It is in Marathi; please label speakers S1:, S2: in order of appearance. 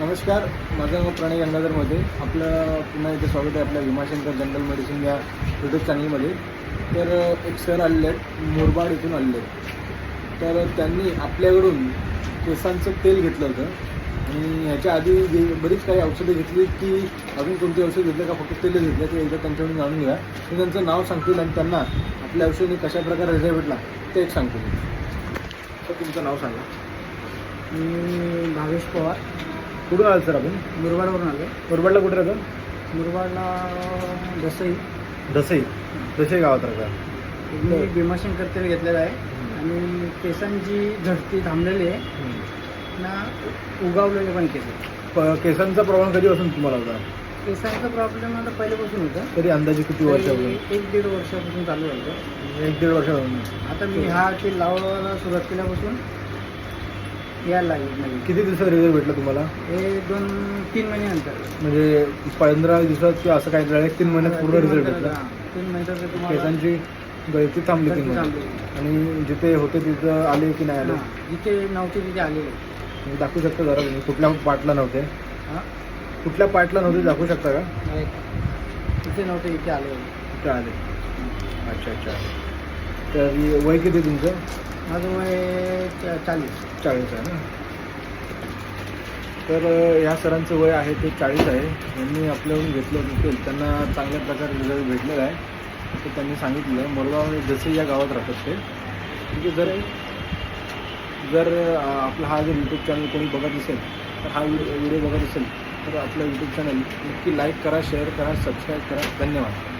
S1: नमस्कार माझं नाव प्रणय गंगाधरमध्ये. आपलं पुन्हा इथे स्वागत आहे आपल्या भीमाशंकर जनरल मेडिसिन या यूट्यूब चॅनलमध्ये तर एक सर आलेले आहेत मुरबाड इथून आलेले आहेत. तर त्यांनी आपल्याकडून केसांचं तेल घेतलं होतं. आणि ह्याच्या आधी जे- बरीच काही औषधं घेतली की अजून कोणती औषध घेतलं का फक्त तेलच घेतलं ते एकदा त्यांच्याकडून जाणून घ्या. मी त्यांचं नाव सांगतील आणि त्यांना आपल्या औषधाने कशा प्रकारे रिझल्ट भेटला ते एक सांगतो. मी तर तुमचं नाव सांगा.
S2: मी भावेश पवार.
S1: कुठून आलं सर आपण?
S2: मुरबाडवरून आलो
S1: मुरबाडला कुठे राहतं?
S2: मुरबाडला दसई.
S1: दसई. दसई गावात राहता.
S2: मी भीमाशंकर तेल घेतलेलं आहे. आणि केसांची झडती थांबलेली आहे. ना उगावलेले पण केस आहेत.
S1: प- केसांचा प्रॉब्लेम कधीपासून तुम्हाला होता?
S2: केसांचा प्रॉब्लेम आता पहिल्यापासून होता.
S1: तरी अंदाजे किती वर्षापासून?
S2: तरी एक दीड वर्षापासून चालू झालं
S1: एक दीड वर्षापासून.
S2: आता मी हा तेल लावायला सुरुवात केल्यापासून यायला लागले नवीन
S1: किती दिवसात रिझल्ट भेटला तुम्हाला?
S2: हे दोन तीन महिन्यानंतर.
S1: म्हणजे पंधरा दिवसात किंवा असं काही झालं तीन महिन्यात पूर्ण रिझल्ट भेटला.
S2: हा, तीन महिन्यात तुम्हाला
S1: केसांची गळती थांबली तीन
S2: गळती
S1: महिने
S2: थांबली.
S1: आणि जिथे होते तिथं आले की नाही आले?
S2: हा, जिथे नव्हते तिथे आलेले.
S1: तुम्ही दाखवू शकता जरा तुम्ही कुठल्या पार्टला नव्हते?
S2: हा?
S1: कुठल्या पार्टला नव्हते दाखवू शकता का?
S2: नाही. तिथे नव्हते इथे आले.
S1: तिथे आले. अच्छा अच्छा. तर वय किती तुमचं?
S2: माझं वय चा- चाळीस.
S1: चाळीस आहे ना? तर अ, ह्या सरांचं वय आहे ते चाळीस आहे. यांनी आपल्याकडून घेतलं तेल त्यांना चांगल्या प्रकारे रिझल्ट भेटलेला आहे. ते त्यांनी सांगितलं मोरगाव जसे या गावात राहतात ते. म्हणजे जर जर अ, आपला हा जर यूट्यूब चॅनल कोणी बघत असेल तर हा व्हिडिओ व्हिडिओ बघत असेल तर आपलं यूट्यूब चॅनल नक्की लाईक करा शेअर करा सबस्क्राईब करा. धन्यवाद.